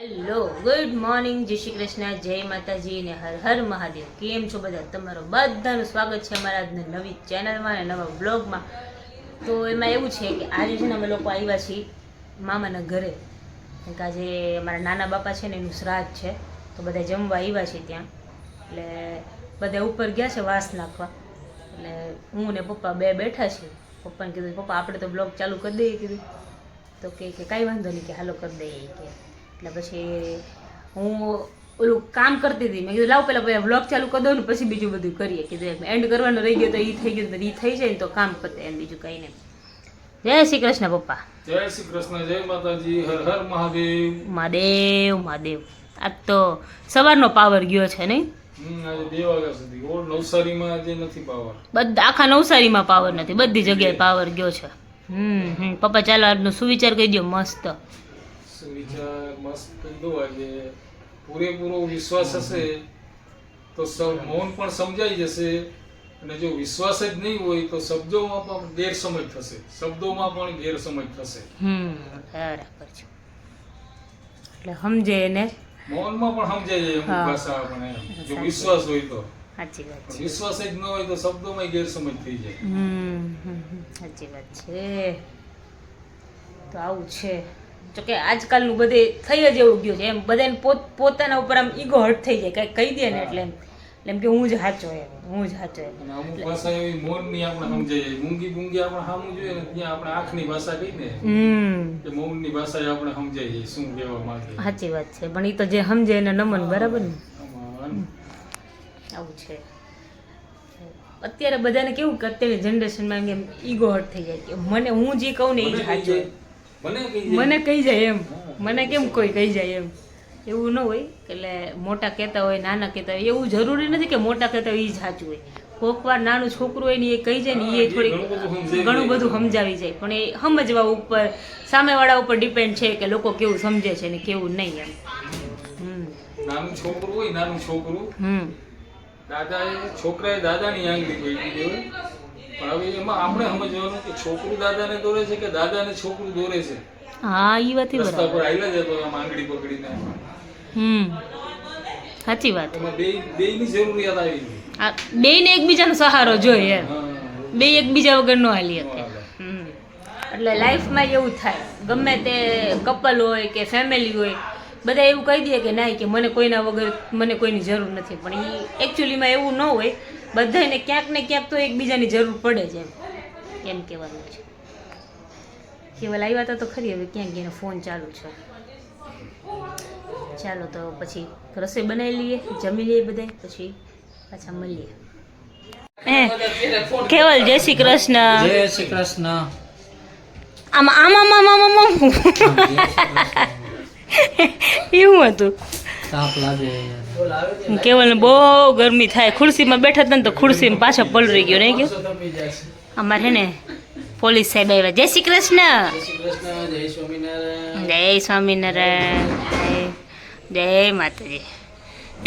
Hello good morning જય શ્રી કૃષ્ણ, જય માતાજી ને હર હર મહાદેવ. કેમ છો બધા? તમારું બધાનું સ્વાગત છે અમારા નવી ચેનલમાં અને નવા બ્લોગમાં તો એમાં એવું છે કે આજે છે ને અમે લોકો આવ્યા છીએ મામાના ઘરે. કારણ કે આજે અમારા નાના બાપા છે ને એનું શ્રાદ્ધ છે. તો બધા જમવા આવ્યા છે ત્યાં. એટલે બધા ઉપર ગયા છે વાસ નાખવા. એટલે હું ને પપ્પા બે બેઠા છીએ. પપ્પાને કીધું પપ્પા, આપણે તો બ્લોગ ચાલુ કરી દઈએ કીધું. તો કે કાંઈ વાંધો નહીં કે હાલો કરી દઈએ કે. એટલે પછી હું ઓલું કામ કરતી હતી. મેં કીધું લાવ પેલા પહેલાં વ્લોગ ચાલુ કરી દઉં ને પછી બીજું બધું કરીએ. કીધું એન્ડ કરવાનું રહી ગયો તો એ થઈ ગયું એ થઈ જાય ને તો કામ પતે એમ બીજું કંઈ નહીં. જય શ્રી કૃષ્ણ પપ્પા. જય શ્રી કૃષ્ણ જય માતાજી હર હર મહાદેવ. મહાદેવ મહાદેવ. આજ તો સવારનો પાવર ગયો છે નહીં? બધા આખા નવસારીમાં પાવર નથી. બધી જગ્યાએ પાવર ગયો છે. હમ હમ. પપ્પા ચાલો આજનો સુવિચાર કહી દો મસ્ત. સુવિચાર મસ્ત કીધું આજે પૂરેપૂરો વિશ્વાસ હશે તો સૌ મૌન પણ સમજાઈ જશે અને જો વિશ્વાસ જ નહીં હોય તો શબ્દોમાં પણ ગેરસમજ થશે. શબ્દોમાં પણ ગેરસમજ થશે. બરાબર છે. એટલે સમજે એને. મૌનમાં પણ સમજાઈ જાય અમુક ભાષા આપણે જો વિશ્વાસ હોય તો. સાચી વાત છે. વિશ્વાસ જ ન હોય તો શબ્દોમાં ગેરસમજ થઈ જાય. સાચી વાત છે. તો આવું છે. જો કે આજકાલનું બધે થઈ જ એવું ગયું છે. એમ બધાને પોત પોતાના ઉપર આમ ઈગો હર્ટ થઈ જાય. કાંઈ કહી દે ને એટલે એમ. એટલે એમ કે હું જ સાચો એમ હું જ સાચો એમ. અમુક ભાષા એવી મૌનની આપણે સમજાય જાય મૂંગી મૂંગી આપણે સામું જોઈએ ને ત્યાં આપણે આંખની ભાષા કહીને હમ. કે મૌનની ભાષા આપણે સમજાય જાય શું કહેવા માંગે. સાચી વાત છે. પણ એ તો જે સમજે એને નમન બરાબર ને? આવું છે. અત્યારે બધાને કેવું કે અત્યારે જનરેશનમાં એમ ઈગો હર્ટ થઈ જાય. કે મને હું જે કહું ને એ જ સાચું. મને કહી જાય. એમ. મને કેમ કોઈ કહી જાય એમ. એવું ન હોય એટલે મોટા કહેતા હોય નાના કહેતા હોય. એવું જરૂરી નથી કે મોટા કહેતા હોય એ જ સાચું હોય. કોક વાર નાનું છોકરું હોય ને એ કહી જાય ને એ થોડીક ઘણું બધું સમજાવી જાય. પણ એ સમજવા ઉપર સામેવાળા ઉપર ડિપેન્ડ છે કે લોકો કેવું સમજે છે ને કેવું નહીં એમ. હમ. નાનું છોકરું હોય નાનું છોકરું. હમ. છોકરાએ દાદાની આંગળી પકડી દેવાય પણ હવે એમાં આપણે સમજવાનું કે છોકરું દાદાને દોરે છે કે દાદાને છોકરું દોરે છે? હા એ વાત રસ્તા પર આવ્યા જતો આમ આંગળી પકડીને હમ સાચી વાત. એમાં બે બેયની જરૂરિયાત આવી આ બેયને એકબીજાનો સહારો જોઈએ બે એકબીજા વગર નો હાલી શકે. એટલે લાઈફમાં એવું થાય. ગમે તે કપલ હોય કે ફેમિલી હોય બધા એવું કહી દે કે ના કે મને કોઈના વગર મને કોઈની જરૂર નથી. પણ એ એકચ્યુઅલીમાં એવું ન હોય બધાને ક્યાંક ને ક્યાંક તો એકબીજાની જરૂર પડે છે એમ એમ કહેવાનું છે કેવલ આવ્યા હતા તો ખરી હવે ક્યાંક એનો ફોન ચાલુ છે ચાલો તો પછી રસોઈ બનાવી લઈએ જમી લઈએ બધા પછી પાછા મળીએ કેવલ જય શ્રી કૃષ્ણ જય શ્રી કૃષ્ણ આમાં આમાં આમાં આમાં આમાં એવું હતું તાપ લાગે. કેવલને બહુ ગરમી થાય. ખુરશીમાં બેઠા હતા ને તો ખુરશીમાં પાછો પલરી ગયો નહીં ગયો અમારે હે ને પોલીસ સાહેબ આવ્યા. જય શ્રી કૃષ્ણ. જય શ્રી કૃષ્ણ જય સ્વામિનારાયણ. જય સ્વામિનારાયણ. જય જય માતાજી.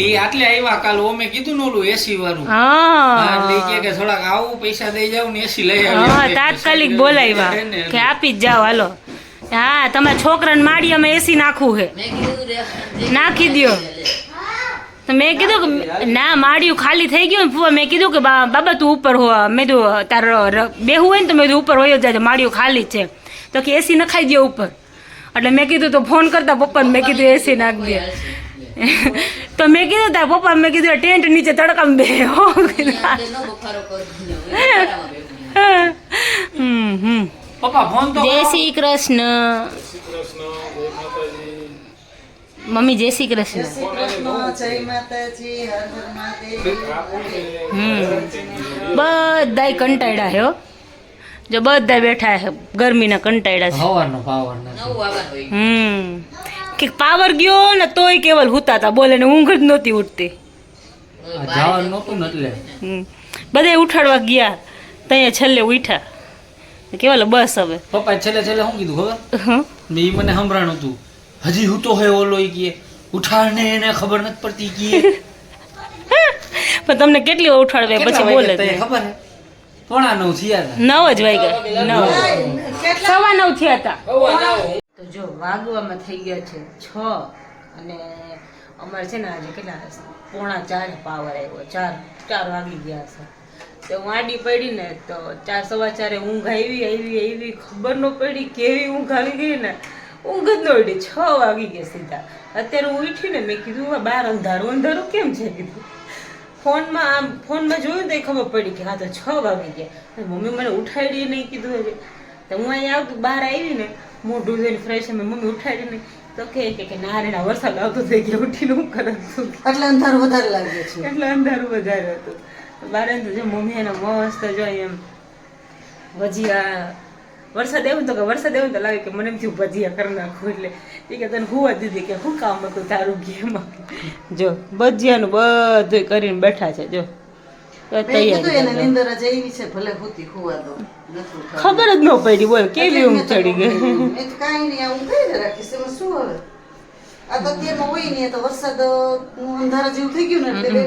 એ આટલે આવ્યા કાલ ઓમે કીધું ને ઓલું એસી વાળું. હા. કે થોડાક આવું પૈસા દઈ જાવ ને એસી લઈ હા તાત્કાલિક બોલાવ્યા કે આપી જ જાવ હાલો. હા તમારા છોકરાને માડી અમે એસી નાખવું છે. નાખી દ્યો. તો મેં કીધું કે ના માળિયું ખાલી થઈ ગયું ને ફુવા મેં કીધું કે બા- બાબા તું ઉપર હો. મેં કીધું તાર ર- બેહવું હોય ને તો મેં કીધું ઉપર હોય જાય માળિયું ખાલી જ છે. તો કે એસી નખાઈ દે ઉપર. એટલે મેં કીધું તો ફોન કરતા પપ્પાને મેં કીધું એસી નાખ દે તો મેં કીધું તાર પપ્પા મેં કીધું ટેન્ટ નીચે તડકામાં બે હો. હમ હમ. પપ્પા ફોન તો જય શ્રી કૃષ્ણ. શ્રી કૃષ્ણ જય માતાજી. મમ્મી જય શ્રી કૃષ્ણ. બધાય કંટાળ્યા હે. જો બધા બેઠા હે ગરમીના કંટાળ્યા છે. હવાનો પાવર હમ. કે પાવર ગયો ને તોય કેવલ હુતા હતા બોલે ને ઊંઘ જ નહોતી ઉઠતી આ જવાનું નહોતું ને એટલે. હમ. બધાય ઉઠાડવા ગયા ત્યાં છેલ્લે ઉઠ્યા. કેવલ બસ હવે. પપ્પા છેલ્લે છેલ્લે શું કીધું ખબર? મેં ઈ મને સંભળાણું હતું હજી હું તો હે ઓલો ઈ કહે ઉઠાડને એને ખબર નથી પડતી કીએ. પણ તમને કેટલી ઉઠાડવે પછી બોલે ખબર હે? પોણા નવ થયા હતા. નવ જ વાગ્યા. નવ. સવા નવ થયા હતા. તો જો વાગવામાં થઈ ગયા છે છ અને અમારે છે ને આજે કેટલા? પોણા ચાર પાવર આવ્યો. ચાર ચાર વાગી ગયા છે. તો વાડી પડી ને તો ચાર સવા ચારે ઊંઘ આવી આવી આવી. ખબર ન પડી કેવી ઊંઘ આવી ગઈ ને. ઊંઘ જ ન ઉડી. છ વાગી ગયા સીધા. અત્યારે હું ઉઠી ને મેં કીધું બાર અંધારું અંધારું કેમ છે? કીધું. ફોનમાં આમ ફોનમાં જોયું તો ખબર પડી કે હા તો છ વાગી ગયા. મમ્મી મને ઉઠાડી નહીં કીધું હજી. તો હું અહીંયા આવતું બહાર આવી ને મોઢું ધોઈને ફ્રેશ મેં મમ્મી ઉઠાડી નહીં તો કે કે ના વરસાદ આવતો થઈ ગયો ઉઠીને હું કરું એટલે અંધારું વધારે લાગ્યું છે. એટલે અંધારું વધારે હતું. બારે તો જો મમ્મી એને મસ્ત જો એમ ભજીયા વરસાદ એવું તો કે વરસાદ એવું તો લાગે કે મને એમ થયું ભજીયા કરી નાખું એટલે. એ કે તને હુવા દીધી કે શું કામ હતું તારું ગેમમાં જો ભજીયાનું બધું કરીને બેઠા છે જો. ખબર જ ન પડી બોલ કેવી ઊંઘ ચડી ગઈ? કઈ નહીં આ ઊંઘ રાખીશ? એમાં શું હવે? આ તો અત્યારમાં હોય નહીં તો વરસાદ અંધારા જેવું થઈ ગયું ને એટલે.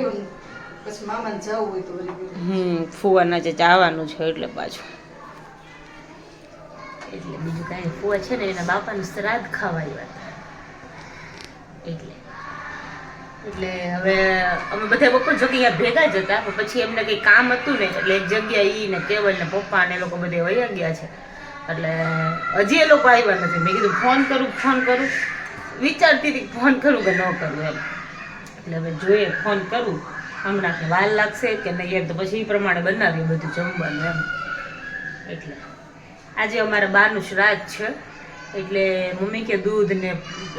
પછી મામાને જવું હોય તો હમ ફુવાના જે જવાનું છે એટલે પાછું. એટલે બીજું કાંઈ ફુવા છે ને એના બાપાનું શ્રાદ્ધ ખાવા આવ્યા હતા એટલે. એટલે હવે અમે બધા બપોર જો કે અહીંયા ભેગા જ હતા પણ પછી એમને કંઈ કામ હતું ને એટલે એક જગ્યા ઈ ને કેવલ ને પપ્પા ને એ લોકો બધે વયા ગયા છે. એટલે હજી એ લોકો આવ્યા નથી. મેં કીધું ફોન કરું ફોન કરું. વિચારતી હતી ફોન કરું કે ન કરું એમ. એટલે હવે જોઈએ ફોન કરું. હમણાં કે વાર લાગશે કે નહીં એમ તો પછી એ પ્રમાણે બનાવીએ બધું જમવાનું એમ. એટલે આજે અમારે બારનું શ્રાદ્ધ છે. એટલે મમ્મી કે દૂધ ને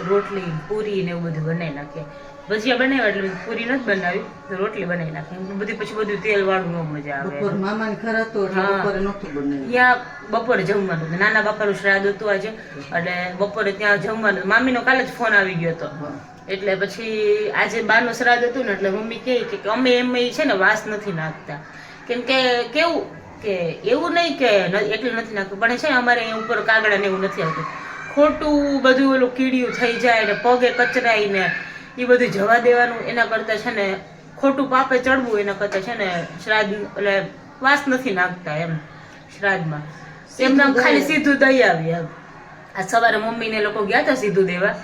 રોટલી પૂરી ને એવું બધું બનાવી નાખે ભજીયા બનાવ્યા એટલે પૂરી નથી બનાવી રોટલી બનાવી નાખી બધી પછી બધું તેલ વાળું ન મજા આવે બપોર મામાને ઘર હતો બપોરે નહોતું બનાવ્યું. ત્યાં બપોરે જમવાનું નાના બાપાનું શ્રાદ્ધ હતું આજે. એટલે બપોરે ત્યાં જમવાનું મામીનો કાલે જ ફોન આવી ગયો હતો. એટલે પછી આજે બારનું શ્રાદ્ધ હતું ને એટલે મમ્મી કહે કે અમે એમ છે ને વાસ નથી નાખતા. કેમ કે કેવું કે એવું નહીં કે એટલું નથી નાખતું પણ છે અમારે ઉપર કાગડા ને એવું નથી આવતું. ખોટું બધું ઓલું કીડિયું થઈ જાય ને પગે કચરાઈને એ બધું જવા દેવાનું એના કરતાં છે ને ખોટું પાપે ચડવું એના કરતાં છે ને શ્રાદ્ધ એટલે વાસ નથી નાખતા એમ શ્રાદ્ધમાં. એમને ખાલી સીધું દઈ આવી એમ. આ સવારે મમ્મીને લોકો ગયા હતા સીધું દેવા.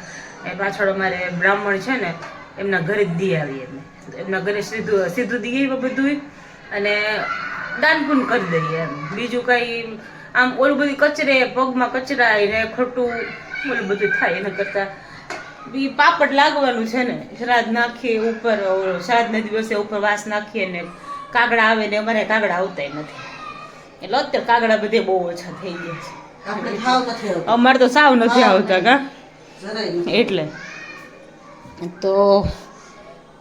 એ પાછળ અમારે બ્રાહ્મણ છે ને એમના ઘરે જ દી આવી એમને. એમના ઘરે સીધું સીધું દી આવ્યું બધું અને દાન પણ કરી દઈએ એમ. બીજું કઈ આમ ઓલું બધું કચરે પગમાં કચરા ને ખોટું ઓલું બધું થાય એના કરતા. બી પાપડ લાગવાનું છે ને શ્રાદ્ધ નાખીએ ઉપર શ્રાદ્ધના દિવસે ઉપર વાસ નાખીએ ને કાગડા આવે ને અમારે કાગડા આવતાય નથી. એટલે અત્યારે કાગડા બધે બહુ ઓછા થઈ ગયા છે. આવતું. અમારે તો સાવ નથી આવતા કા. એટલે. તો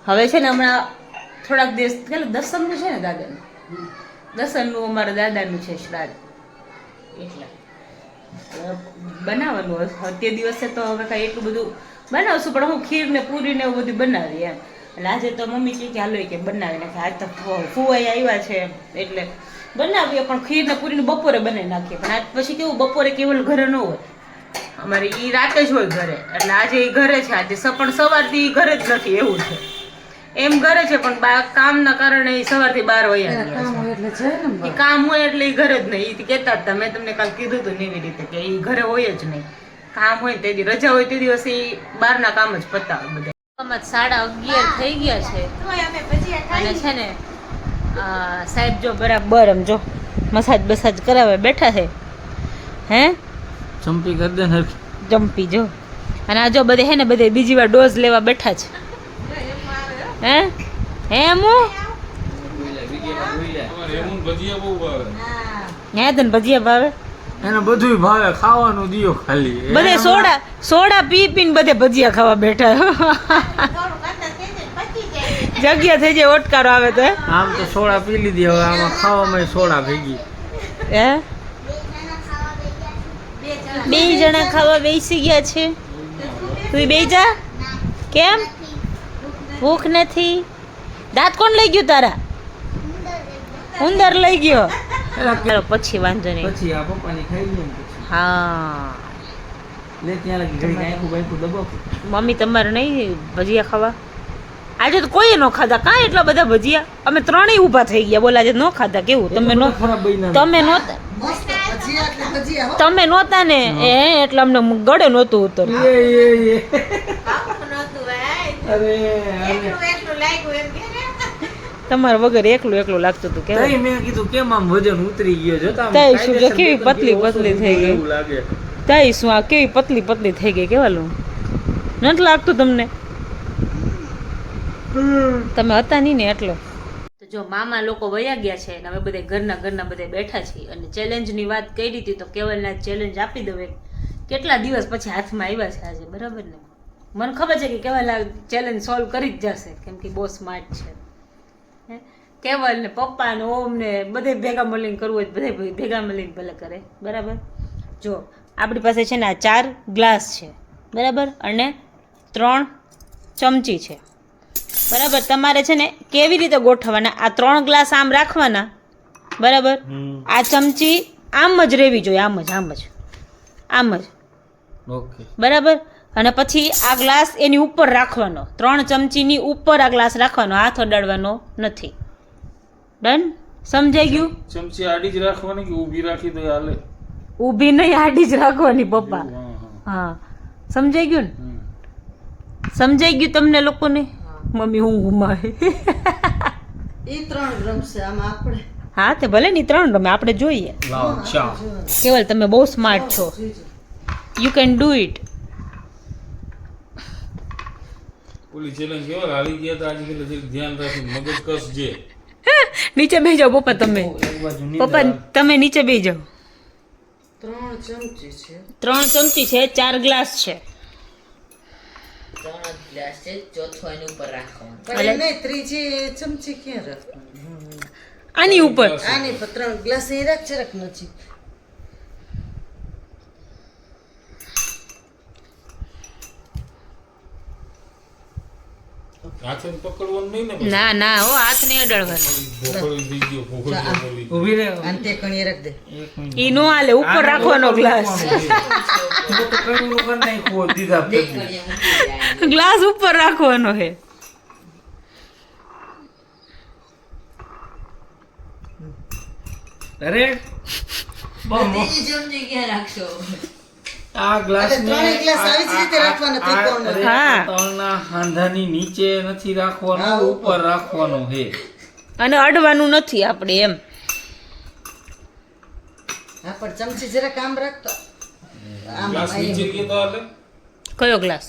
હવે છે ને હમણાં થોડાક દિવસ કેટલું દસમનું છે ને દાદાનું? દસમનું અમારા દાદાનું છે શ્રાદ્ધ. એટલે. બનાવવાનું તે દિવસે તો હવે કાંઈ એટલું બધું બનાવશું પણ હું ખીર ને પૂરી ને એવું બધું બનાવી એમ. એટલે આજે તો મમ્મી કે હાલો કે બનાવી નાખે. આજ તો ફુવાઈ આવ્યા છે એટલે બનાવીએ પણ ખીર ને પૂરી ને બપોરે બનાવી નાખીએ. પણ આજ પછી કેવું બપોરે કેવલ ઘરે ન હોય. અમારે ઈ રાતે જ હોય ઘરે. એટલે આજે ઈ ઘરે છે. આજે સ- પણ સવારથી ઈ ઘરે જ નથી એવું છે. એમ ઘરે છે પણ બા કામના કારણે ઈ સવારથી છે. હોય એટલે જાય ને એ કામ હોય એટલે ઈ ઘરે જ નહીં. ઈ કહેતા હતા મેં તમને કાલ કીધું હતું ને એવી રીતે કે ઈ ઘરે હોય જ નહીં. કામ હોય તે દી રજા હોય તે દિવસે ઈ બહારના કામ જ પતાવે બધા. સાડા અગિયાર થઈ ગયા છે. અને છે ને આ સાહેબ જો બરાબર આમ જો મસાજ બસાજ કરાવે બેઠા છે. હે? ચંપી કરી દે ને જમ્પી જો. અને આ જો બધે હે ને બધે બીજી વાર ડોઝ લેવા બેઠા છે. હે? હે ભાવે હે તને ભજીયા ભાવે? એને બધું ભાવે ખાવાનું દિયો ખાલી. બધે સોડા સોડા પી પીને બધે ભજીયા ખાવા બેઠા. જગ્યા થઈ જાય ઓટકારો આવે તો આમ તો સોડા પી લીધી હવે આમાં ખાવામાં સોડા ભેગી. હે? બે જણા ખાવા બેસી ગયા છે. તું બે જા. કેમ? ભૂખ નથી. દાંત કોણ લઈ ગયું તારા? ઉંદર લઈ ગયો. ચાલો પછી વાંધો નહીં. પછી આ પપ્પાની ખાઈ લઈએ હા. લે ત્યાં લગી ઘડી આખું બાઈકું દબો. મમ્મી તમારે નહીં ભજીયા ખાવા? આજે તો કોઈએ ન ખાધા. કાં એટલા બધા ભજીયા? અમે ત્રણેય ઊભા થઈ ગયા. બોલા આજે ન ખાધા. કેવું? તમે નો તમે નહોતા તમે નહોતા ને? એ એટલે અમને ગળે નહોતું ઉતર એ એ એ. અરે તમારા વગર એકલું એકલું લાગતું હતું કે તઈ મેં કીધું કેમ આમ વજન ઉતરી ગયો જો તઈ શું જો કેવી પતલી પતલી થઈ ગઈ. એવું તાઈ શું આ કેવી પતલી પતલી થઈ ગઈ કેવાલું? નથી લાગતું તમને? તમે હતા નહીં ને એટલે. જો મામા લોકો વયા ગયા છે અને હવે બધા ઘરના ઘરના બધા બેઠા છીએ અને ચેલેન્જની વાત કરી હતી તો કેવલના ચેલેન્જ આપી દઉં એક. કેટલા દિવસ પછી હાથમાં આવ્યા છે આજે, બરાબર ને? મને ખબર છે કે કેવલ આ ચેલેન્જ સોલ્વ કરી જ જશે, કેમ કે બહુ સ્માર્ટ છે? કેવલ ને પપ્પા ને ઓમ ને બધે ભેગા મળીને કરવું હોય બધે ભેગા મળીને ભલે કરે, બરાબર? જો, આપણી પાસે છે ને આ ચાર ગ્લાસ છે, બરાબર? અને ત્રણ ચમચી છે. બરાબર? તમારે છે ને કેવી રીતે ગોઠવવાના? આ ત્રણ ગ્લાસ આમ રાખવાના. બરાબર? આ ચમચી આમ જ રહેવી જોઈએ આમ જ આમ જ. આમ જ. ઓકે. બરાબર? અને પછી આ ગ્લાસ એની ઉપર રાખવાનો. ત્રણ ચમચીની ઉપર આ ગ્લાસ રાખવાનો. હાથ અડાડવાનો નથી. ડન? સમજાઈ ગયું? ચમચી આડી જ રાખવાની કે ઊભી રાખી દે હાલે? ઊભી નહીં આડી જ રાખવાની પપ્પા. હા સમજાઈ ગયું ને? સમજાઈ ગયું તમને લોકોને? મમ્મી હું ગુમાવે એ ત્રણ રમશે આમાં આપણે. હા તે ભલે ની ત્રણ રમે આપણે જોઈએ. કેવલ તમે બહુ સ્માર્ટ છો. યુ કેન ડુ ઇટ ઓલી ચેલેન્જ કેવા હાલી ગયા તો આજે એટલે ધ્યાન રાખી મગજ કસ જે. નીચે બેસી જાઓ પપ્પા તમે. પપ્પા તમે નીચે બેસી જાઓ. ત્રણ ચમચી છે. ત્રણ ચમચી છે ચાર ગ્લાસ છે. ત્રણ ગ્લાસ છે ચોથો એની ઉપર રાખવાનો પણ ત્રીજી ચમચી ક્યાં રાખવાની આની ઉપર આની પર ત્રણ ગ્લાસ એ રાખ જરાક નજીક હાથે પકડવાનું નહીં ને. ના ના હો હાથ નહીં અડાડવાનો ઈ નો હાલે ઉપર રાખવાનો ગ્લાસ દીધા ગ્લાસ ઉપર રાખવાનો અરે રાખશો. આ ગ્લાસ. હા. હાંધાની નીચે નથી રાખવાનું ઉપર. રાખવાનું હે. અને અડવાનું નથી આપણે એમ. હા પણ ચમચી જરાક કામ રાખતો આમ નીચે કયો ગ્લાસ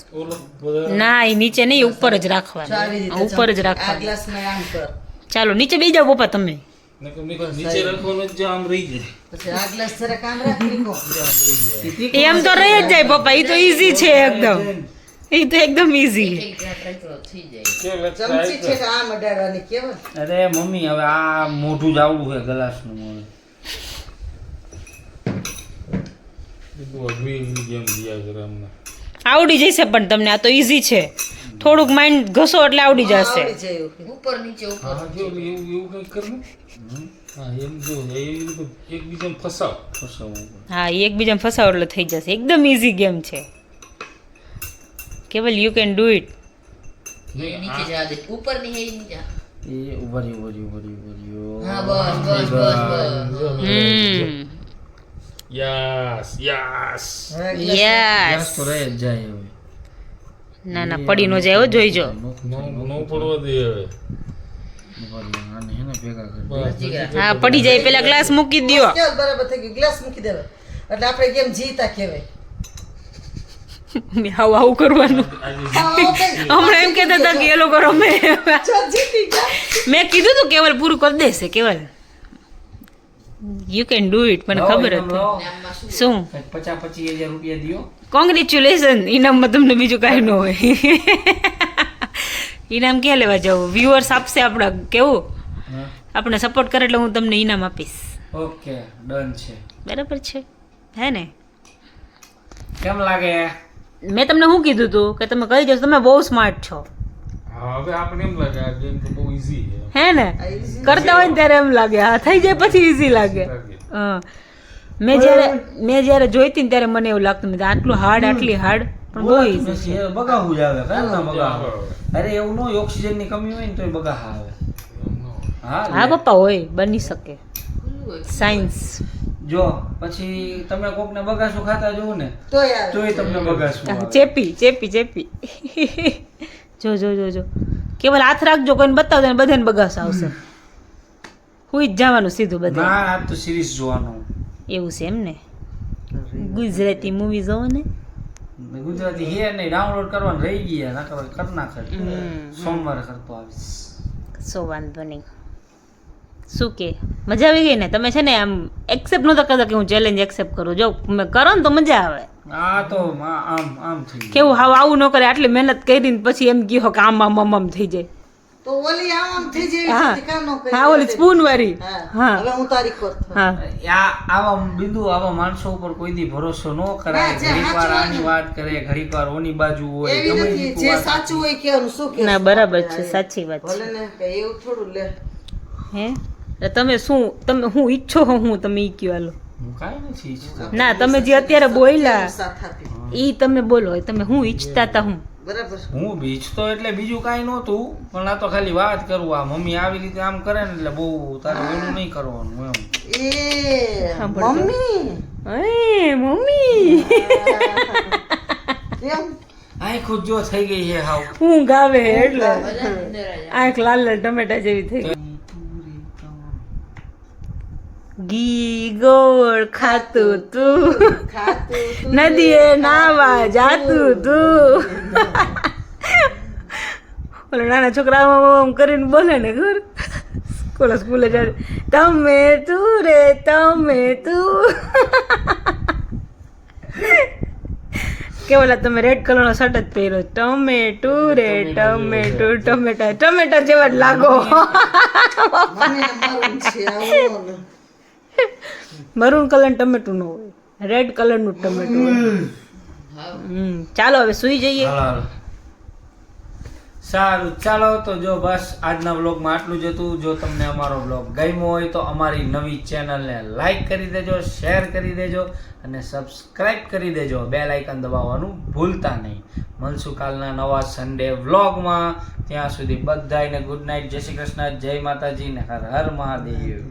ના એ નીચે નહીં ઉપર જ રાખવા રાખવાનો ઉપર જ રાખવા રાખવાનો. ગ્લાસમાં આમ કર. ચાલો નીચે બેસી જાઓ પપ્પા તમે. નકર મેં કીધું નીચે રાખવાનું જ આમ રહી જાય. પછી આ ગ્લાસ જરાક આમ રાખ ત્રિકોણ. એમ તો રહી જ જાય પપ્પા એ તો ઈઝી છે એકદમ. એ તો એકદમ ઈઝી ગ્લાસ અરે મમ્મી હવે આ મોઢું જ આવું છે ગ્લાસનું હવે. કીધું અઘરી એવી દિયા કરે અમને આવડી જશે પણ તમને આ તો ઈઝી છે. થોડુંક માઇન્ડ ઘસો એટલે આવડી જશે. ઉપર નીચે ઉપર હા એવું એવું કંઈક કરવું? હા એમ જો એકબીજાને ફસાવ. ફસાવું. હા એકબીજાને ફસાવો એટલે થઈ જશે. એકદમ ઈઝી ગેમ છે. કેવલ યુ કેન ડુ ઇટ નીચે જા દે. ઉપરની હે નીચે. એ ઉભરી ઉભરી ઉભરી ઉભરી હા બસ બસ બસ બસ. હમ. યસ યસ યસ તો રહે જ જાય હવે. ના ના પડી નો જાય હો જોઈજો. નો નો પડવા દે હવે. હે ને ભેગા કરી બસ હા પડી જાય પેલા ગ્લાસ મૂકી દ્યો. બરાબર થઈ ગયું ગ્લાસ મૂકી દેવાય એટલે આપણે કેમ જીતા કહેવાય? આવું આવું કરવાનું. હમણાં એમ કહેતા હતા કે એ લોકો રમે. મેં કીધું તું કેવલ પૂરું કરી દેશે કેવલ. યુ કેન ડુ ઇટ મને ખબર હતી. શું? પચાસ પચીસ હજાર રૂપિયા દ્યો. કોંગ્રેચ્યુલેશન ઇનામમાં તમને બીજું કાંઈ ન હોય. ઇનામ ક્યાં લેવા જવું? વ્યુઅર્સ આપશે આપણા કેવું? આપણે સપોર્ટ કરે એટલે હું તમને ઇનામ આપીશ. ઓકે ડન છે. બરાબર છે. હે ને? કેમ લાગે? મેં તમને શું કીધું હતું કે તમે કહી જશો તમે બહુ સ્માર્ટ છો. હવે આપણે એમ લાગે આ ગેમ તો બહુ ઈઝી છે. હે ને? કરતા હોય ને ત્યારે એમ લાગે. હા થઈ જાય પછી ઈઝી લાગે. હા. મેં જ્યારે મેં જ્યારે જોઈતી ને ત્યારે મને એવું લાગતું નથી આટલું હાર્ડ આટલી હાર્ડ પણ બહુ ઈઝી છે. બગાવું જ આવે. કેમ ના બગાવ અરે એવું નો ઓક્સિજનની કમી હોય ને તો બગા આવે. હા હા પપ્પા હોય બની શકે. સાયન્સ જો પછી તમે કોકને બગાસું ખાતા જોવો ને તોય તોય તમને બગાસું ચેપી ચેપી ચેપી. જો જો જો જો. કેવલ હાથ રાખજો કોઈને બતાવજો ને બધાને બગાસ આવશે. હુઈ જ જવાનું સીધું બધું. ના આ તો સિરીઝ જોવાનું. એવું છે એમ ને? ગુજરાતી મૂવી જોવો ને? ગુજરાતી હે નહીં ડાઉનલોડ કરવાનું રહી ગયા ના કરવા કરી નાખે સોમવારે કરતો આવીશ. સો વાંધો નહીં. શું કે? મજા આવી ગઈ ને? તમે છે ને આમ એક્સેપ્ટ નહોતા કરતા કે હું ચેલેન્જ એક્સેપ્ટ કરું. જો તમે કરો ને તો મજા આવે. આ તો આમ આમ થઈ કેવું હાવ આવું ન કરે આટલી મહેનત કરીને પછી એમ કહો કે આમ આમ આમ આમ થઈ જાય. તો ઓલી આમ આમ થઈ જાય હા. હતી, કાં ન કરી? હા ઓલી સ્પૂન વાળી હા. હા. હવે હું તારીખ કર હા. આ આવા બિંદુ આવા માણસો ઉપર કોઈ દી ભરોસો ન કરાય. ના, જે ઘડીક વાર સાચું આની વાત કરે ઘડીક ઓની બાજુ હોય. એવી ગમે નથી જે સાચું હોય કે શું કે ના બરાબર છે સાચી વાત છે. ભલે ને કે એવું થોડું લે. હે? તમે શું તમે હું ઈચ્છો હો હું તમે ઈ કયો હાલો. હું કાંઈ ના તમે જે અત્યારે બોલ્યા ઈ તમે બોલો તમે હું ઈચ્છતા તા હું. બરાબર. હું બીજતો એટલે બીજું કાંઈ નહોતું પણ આ તો ખાલી વાત કરું આ મમ્મી આવી રીતે આમ કરે ને એટલે બહુ તારે ઓલું નહીં કરવાનું એમ. એ. મમ્મી? એ મમ્મી. કેમ? આંખો જો થઈ ગઈ છે હાવ. હું ગાવે એટલે. આંખ લાલ લાલ ટમેટા જેવી થઈ ગઈ. ઘી ગોળ ખાતું તું. નદીએ નાવા જાતું તું. ઓલો નાના છોકરા આમ કરીને બોલે ને ઘર સ્કૂલે સ્કૂલે જાય. તમે તું રે તમે તું. કે ઓલા તમે રેડ કલરનો શર્ટ જ પહેર્યો. છે. ટમેટુ રે ટમેટુ ટમેટા. ટમેટા જેવા જ લાગો. મરૂન કલર ટમેટું નું હોય. રેડ કલરનું ટમેટું હોય. ચાલો હવે સુઈ જઈએ. સારું ચાલો તો જો બસ આજના વ્લોગમાં આટલું જ હતું. જો તમને અમારો વ્લોગ ગમ્યો હોય તો અમારી નવી ચેનલને લાઈક કરી દેજો શેર કરી દેજો અને સબસ્ક્રાઇબ કરી દેજો. બે લાઇકન દબાવવાનું ભૂલતા નહીં. મળશું કાલના નવા સન્ડે વ્લોગમાં. ત્યાં સુધી બધાને ગુડ નાઇટ જય શ્રી કૃષ્ણ. જય માતાજી ને હર હર મહાદેવ.